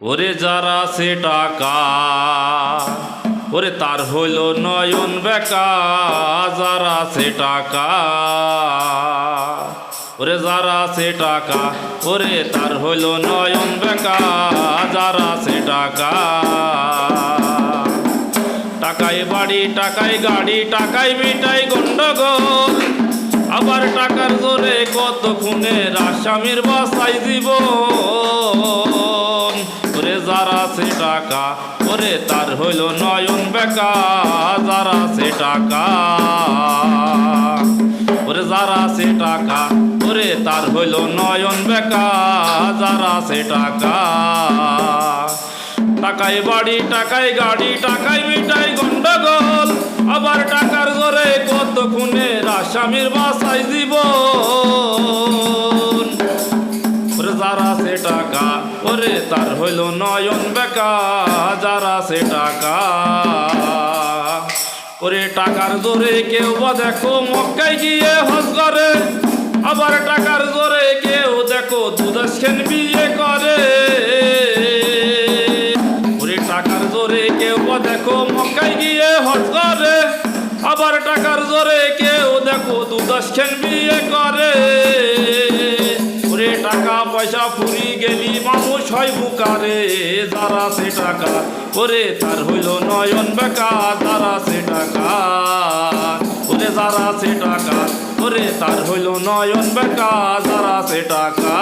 ওরে যারা সে টাকা, ওরে তার হইল নয়ন বেকা, যারা সে টাকা, ওরে যারা সে টাকা, ওরে তার হইল নয়ন বেকা, যারা সে টাকা। টাকায় বাড়ি, টাকায় গাড়ি, টাকায় মিটাই গন্ডগোল, আবার টাকার জোরে কত খুনের আসামির বাসাই ওরে সে টাকা, ওরে তার হইল নয়ন বেকা, যারা সে টাকা। ওরে যারা সে টাকা, ওরে তার হইল নয়ন বেকা, যারা সে টাকা। টাকায় বাড়ি টাকায় গাড়ি টাকায় মিটাই গন্ডগোল, আবার টাকার জোরে কত খুনের আসামির বাসায় দিব? ওরে তার হইল নয়ন বেকা, যারা সে টাকা। ওরে টাকার জোরে কেউ দেখো মক্কায় গিয়ে হজ করে, আবার টাকার জোরে কেউ দেখো দুদাস খেন বিয়ে করে। ওরে টাকার জোরে কেউ দেখো মক্কায় গিয়ে হজ করে, আবার টাকার জোরে কেউ দেখো দুদাস খেন বিয়ে করে। পয়সা ফুরি গেলি মানুষ হয় বুকারে, যারা সে টাকা ওরে তার হইল নয়ন বেকা তারা সে টাকা ওরে যারা সে টাকা ওরে তার হইল নয়ন বেকা যারা সে টাকা